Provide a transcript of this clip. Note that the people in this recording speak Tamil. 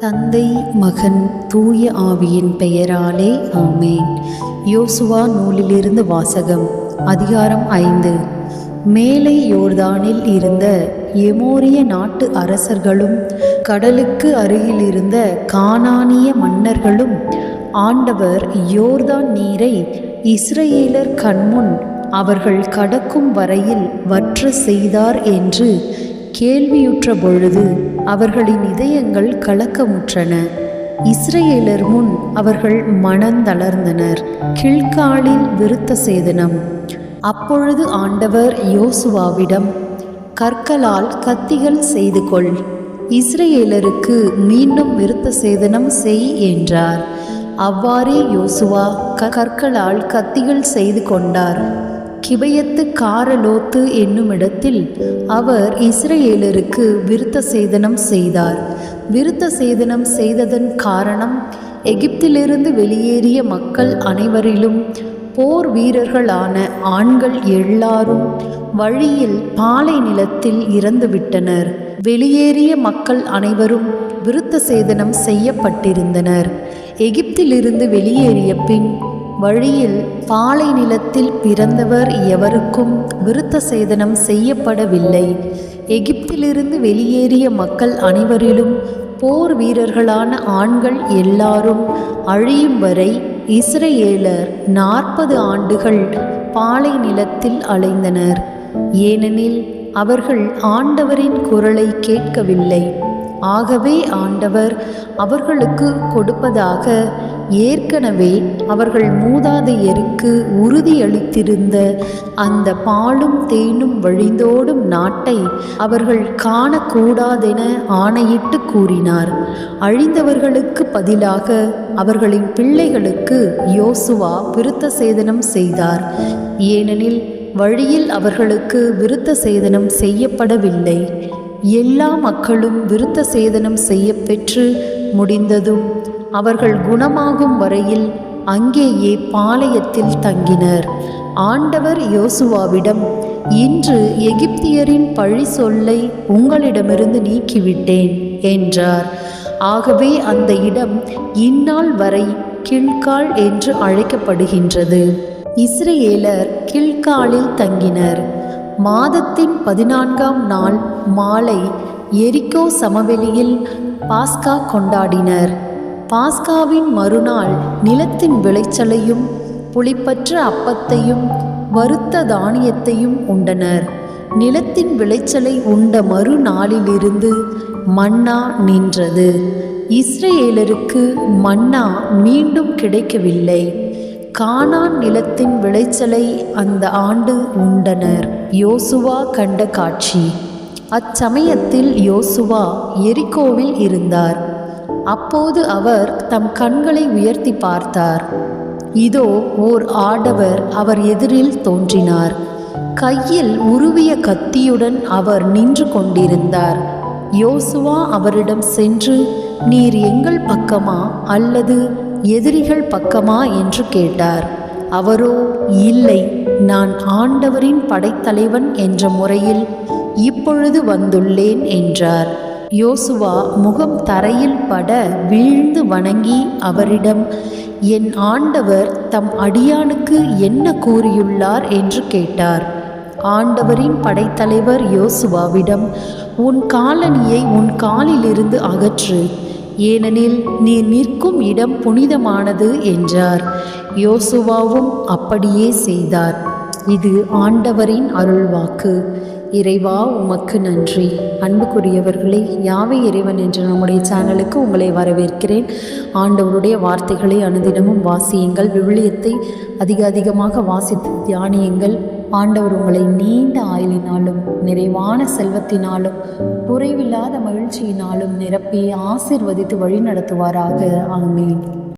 தந்தை மகன் தூய ஆவியின் பெயராலே ஆமேன். யோசுவா நூலிலிருந்து வாசகம் அதிகாரம் ஐந்து. மேலை யோர்தானில் இருந்த எமோரிய நாட்டு அரசர்களும் கடலுக்கு அருகில் இருந்த கானானிய மன்னர்களும் ஆண்டவர் யோர்தான் நீரை இஸ்ரேலர் கண்முன் அவர்கள் கடக்கும் வரையில் வற்ற செய்தார் என்று கேள்வியுற்ற பொழுது அவர்களின் இதயங்கள் கலக்கமுற்றன. இஸ்ரேலர் முன் அவர்கள் மனந்தளர்ந்தனர். கிழ்காலில் விருத்த சேதனம். அப்பொழுது ஆண்டவர் யோசுவாவிடம் கற்களால் கத்திகள் செய்து கொள் இஸ்ரேலருக்கு மீண்டும் விருத்த சேதனம் செய் என்றார். அவ்வாறே யோசுவா கற்களால் கத்திகள் செய்து கொண்டார் கிபயத்து காரலோத்து என்னுமிடத்தில் அவர் இஸ்ரேலருக்கு விருத்த சேதனம் செய்தார். விருத்த சேதனம் செய்ததன் காரணம் எகிப்திலிருந்து வெளியேறிய மக்கள் அனைவரிலும் போர் வீரர்களான ஆண்கள் எல்லாரும் வழியில் பாலை நிலத்தில் இறந்துவிட்டனர். வெளியேறிய மக்கள் அனைவரும் விருத்த சேதனம் செய்யப்பட்டிருந்தனர். எகிப்திலிருந்து வெளியேறிய பின் வழியில் பாலை நிலத்தில் பிறந்தவர் எவருக்கும் விருத்த சேதனம் செய்யப்படவில்லை. எகிப்திலிருந்து வெளியேறிய மக்கள் அனைவரிலும் போர் வீரர்களான ஆண்கள் எல்லாரும் அழியும் வரை இஸ்ரேலர் நாற்பது ஆண்டுகள் பாலை நிலத்தில் அலைந்தனர். ஏனெனில் அவர்கள் ஆண்டவரின் குரலை கேட்கவில்லை. ஆகவே ஆண்டவர் அவர்களுக்கு கொடுப்பதாக ஏற்கனவே அவர்கள் மூதாதையருக்கு உறுதியளித்திருந்த அந்த பாலும் தேனும் வழிந்தோடும் நாட்டை அவர்கள் காணக்கூடாதென ஆணையிட்டு கூறினார். அழிந்தவர்களுக்கு பதிலாக அவர்களின் பிள்ளைகளுக்கு யோசுவா விருத்த சேதனம் செய்தார். ஏனெனில் வழியில் அவர்களுக்கு விருத்த சேதனம் செய்யப்படவில்லை. எல்லா மக்களும் விருத்த சேதனம் செய்யப்பெற்று முடிந்ததும் அவர்கள் குணமாகும் வரையில் அங்கேயே பாளையத்தில் தங்கினர். ஆண்டவர் யோசுவாவிடம் இன்று எகிப்தியரின் பழி சொல்லை உங்களிடமிருந்து நீக்கிவிட்டேன் என்றார். ஆகவே அந்த இடம் இந்நாள் வரை கில்கால் என்று அழைக்கப்படுகின்றது. இஸ்ரேலர் கில்காலில் தங்கினர். மாதத்தின் பதினான்காம் நாள் மாலை எரிக்கோ சமவெளியில் பாஸ்கா கொண்டாடினர். பாஸ்காவின் மறுநாள் நிலத்தின் விளைச்சலையும் புளிப்பற்ற அப்பத்தையும் வறுத்த தானியத்தையும் உண்டனர். நிலத்தின் விளைச்சலை உண்ட மறுநாளிலிருந்து மன்னா நின்றது. இஸ்ரேலருக்கு மன்னா மீண்டும் கிடைக்கவில்லை. கானான் நிலத்தின் விளைச்சலை அந்த ஆண்டு உண்டனர். யோசுவா கண்ட காட்சி. அச்சமயத்தில் யோசுவா எரிகோவில் இருந்தார். அப்போது அவர் தம் கண்களை உயர்த்தி பார்த்தார். இதோ ஓர் ஆடவர் அவர் எதிரில் தோன்றினார். கையில் உருவிய கத்தியுடன் அவர் நின்று கொண்டிருந்தார். யோசுவா அவரிடம் சென்று நீர் எங்கள் பக்கமா அல்லது எதிரிகள் பக்கமா? என்று கேட்டார். அவரோ இல்லை நான் ஆண்டவரின் படைத்தலைவன் என்ற முறையில் இப்பொழுது வந்துள்ளேன் என்றார். யோசுவா முகம் தரையில் பட வீழ்ந்து வணங்கி அவரிடம் என் ஆண்டவர் தம் அடியானுக்கு என்ன கூறியுள்ளார்? என்று கேட்டார். ஆண்டவரின் படைத்தலைவர் யோசுவாவிடம் உன் காலணியை உன் காலிலிருந்து அகற்று ஏனெனில் நீ நிற்கும் இடம் புனிதமானது என்றார். யோசுவாவும் அப்படியே செய்தார். இது ஆண்டவரின் அருள்வாக்கு. இறைவா உமக்கு நன்றி. அன்புக்குரியவர்களே யாவை இறைவன் என்ற நம்முடைய சேனலுக்கு உங்களை வரவேற்கிறேன். ஆண்டவருடைய வார்த்தைகளை அனுதினமும் வாசியுங்கள். விவிலியத்தை அதிக அதிகமாக வாசித்து தியானியுங்கள். ஆண்டவர் உங்களை நீண்ட ஆயுளினாலும் நிறைவான செல்வத்தினாலும் குறைவில்லாத மகிழ்ச்சியினாலும் நிரப்பி ஆசிர்வதித்து வழி நடத்துவாராக ஆமேன்.